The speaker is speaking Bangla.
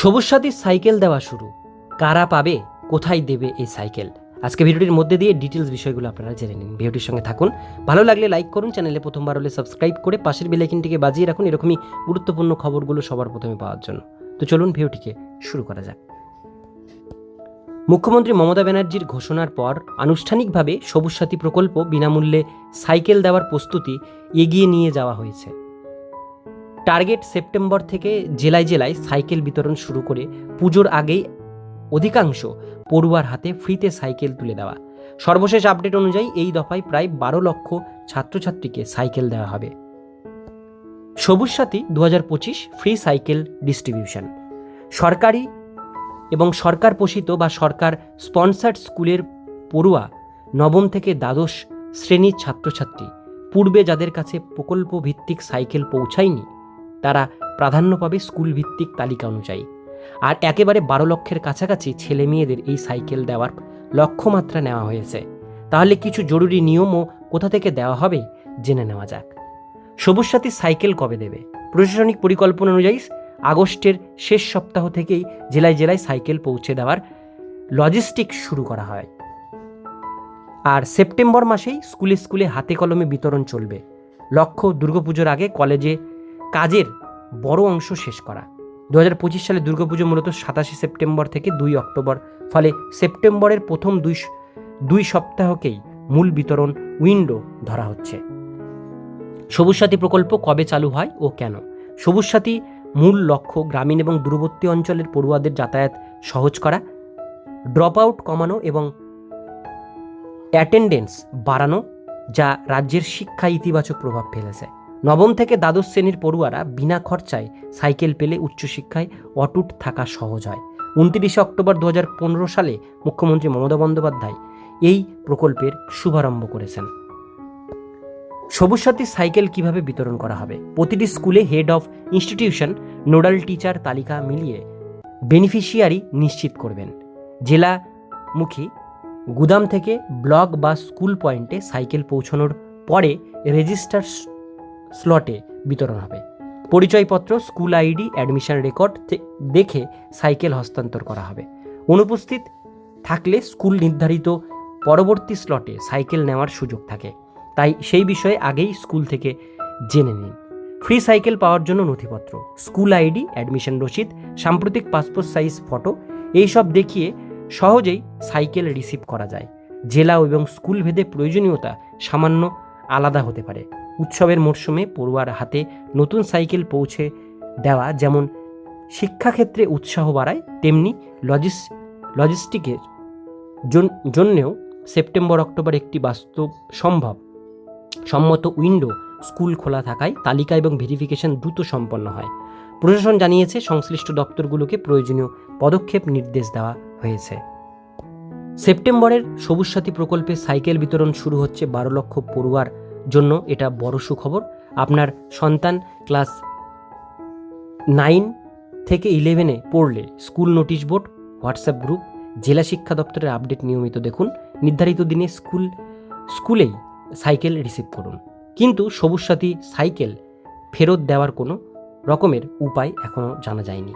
সবুজ সাথীর সাইকেল দেওয়া শুরু। কারা পাবে, কোথায় দেবে এই সাইকেল? আজকে ভিডিওটির মধ্যে দিয়ে ডিটেলস বিষয়গুলো আপনারা জেনে নিন। ভিডিওটির সঙ্গে থাকুন। ভালো লাগলে লাইক করুন, চ্যানেলে প্রথমবার হলে সাবস্ক্রাইব করে পাশের বেলাইকিনটিকে বাজিয়ে রাখুন এরকমই গুরুত্বপূর্ণ খবরগুলো সবার প্রথমে পাওয়ার জন্য। তো চলুন ভিডিওটিকে শুরু করা যাক। মুখ্যমন্ত্রী মমতা ব্যানার্জির ঘোষণার পর আনুষ্ঠানিকভাবে সবুজ সাথী প্রকল্প বিনামূল্যে সাইকেল দেওয়ার প্রস্তুতি এগিয়ে নিয়ে যাওয়া হয়েছে। টার্গেট সেপ্টেম্বর থেকে জেলায় জেলায় সাইকেল বিতরণ শুরু করে পুজোর আগেই অধিকাংশ পড়ুয়ার হাতে ফ্রিতে সাইকেল তুলে দেওয়া। সর্বশেষ আপডেট অনুযায়ী এই দফায় প্রায় বারো লক্ষ ছাত্রছাত্রীকে সাইকেল দেওয়া হবে। সবুজ সাথী দু ফ্রি সাইকেল ডিস্ট্রিবিউশন। সরকারি এবং সরকার পোষিত বা সরকার স্পন্সার্ড স্কুলের পড়ুয়া, নবম থেকে দ্বাদশ শ্রেণির ছাত্রছাত্রী, পূর্বে যাদের কাছে প্রকল্প ভিত্তিক সাইকেল পৌঁছায়নি তারা প্রাধান্য পাবে স্কুল ভিত্তিক তালিকা অনুযায়ী। আর একেবারে বারো লক্ষের কাছাকাছি ছেলে মেয়েদের এই সাইকেল দেওয়ার লক্ষ্যমাত্রা নেওয়া হয়েছে। তাহলে কিছু জরুরি নিয়মও কোথা থেকে দেওয়া হবে জেনে নেওয়া যাক। সবুজ সাথী সাইকেল কবে দেবে? প্রশাসনিক পরিকল্পনা অনুযায়ী আগস্টের শেষ সপ্তাহ থেকেই জেলায় জেলায় সাইকেল পৌঁছে দেওয়ার লজিস্টিক শুরু করা হয়। আর সেপ্টেম্বর মাসেই স্কুলে স্কুলে হাতে কলমে বিতরণ চলবে। লক্ষ্য দুর্গাপুজোর আগে কলেজে কাজের বড় অংশ শেষ করা। দু হাজার পঁচিশ সালে দুর্গাপুজো মূলত সাতাশে সেপ্টেম্বর থেকে দুই অক্টোবর, ফলে সেপ্টেম্বরের প্রথম দুই দুই সপ্তাহকেই মূল বিতরণ উইন্ডো ধরা হচ্ছে। সবুজ সাথী প্রকল্প কবে চালু হয় ও কেন? সবুজ সাথী মূল লক্ষ্য গ্রামীণ এবং দূরবর্তী অঞ্চলের পড়ুয়াদের যাতায়াত সহজ করা ড্রপ আউট কমানো এবং অ্যাটেন্ডেন্স বাড়ানো, যা রাজ্যের শিক্ষায় ইতিবাচক প্রভাব ফেলেছে। নবম থেকে দ্বাদশ শ্রেণির পড়ুয়ারা বিনা খরচায় সাইকেল পেলে উচ্চশিক্ষায় অটুট থাকা সহজ হয়। উনত্রিশে অক্টোবর দু হাজার পনেরো সালে মুখ্যমন্ত্রী মমতা বন্দ্যোপাধ্যায় এই প্রকল্পের শুভারম্ভ করেছেন। সবুজ সাথী সাইকেল কীভাবে বিতরণ করা হবে? প্রতিটি স্কুলে head of institution nodal teacher তালিকা মিলিয়ে বেনিফিশিয়ারি নিশ্চিত করবেন। জেলামুখী গুদাম থেকে ব্লক বা স্কুল পয়েন্টে সাইকেল পৌঁছানোর পরে রেজিস্টার স্লটে বিতরণ হবে। পরিচয়পত্র, স্কুল আইডি, অ্যাডমিশন রেকর্ড দেখে সাইকেল হস্তান্তর করা হবে। অনুপস্থিত থাকলে স্কুল নির্ধারিত পরবর্তী স্লটে সাইকেল নেওয়ার সুযোগ থাকে। তাই সেই বিষয়ে আগেই স্কুল থেকে জেনে নিন। ফ্রি সাইকেল পাওয়ার জন্য নথিপত্র, স্কুল আইডি, অ্যাডমিশন রসিদ, সাম্প্রতিক পাসপোর্ট সাইজ ফটো, এইসব দেখিয়ে সহজেই সাইকেল রিসিভ করা যায়। জেলা এবং স্কুল ভেদে প্রয়োজনীয়তা সামান্য আলাদা হতে পারে। উৎসবের মরশুমে পড়ুয়ার হাতে নতুন সাইকেল পৌঁছে দেওয়া যেমন শিক্ষাক্ষেত্রে উৎসাহ বাড়ায়, তেমনি লজিস, লজিস্টিকের জন- জন্যেও সেপ্টেম্বর, অক্টোবর একটি বাস্তব সম্ভব। সম্মত উইন্ডো স্কুল খোলা থাকায় তালিকা এবং ভেরিফিকেশন দ্রুত সম্পন্ন হয়। প্রশাসন জানিয়েছে, সংশ্লিষ্ট দপ্তরগুলোকে প্রয়োজনীয় পদক্ষেপ নির্দেশ দেওয়া হয়েছে। সেপ্টেম্বরের সবুজ সাথী প্রকল্পে সাইকেল বিতরণ শুরু হচ্ছে বারো লক্ষ পড়ুয়ার জন্য এটা বড় সুখবর। আপনার সন্তান ক্লাস নাইন থেকে ইলেভেনে পড়লে school notice board, WhatsApp group, জেলা শিক্ষা দপ্তরের আপডেট নিয়মিত দেখুন। নির্ধারিত দিনে স্কুল, স্কুলেই সাইকেল রিসিভ করুন। কিন্তু সবুজ সাথী সাইকেল ফেরত দেওয়ার কোনো রকমের উপায় এখনও জানা যায়নি।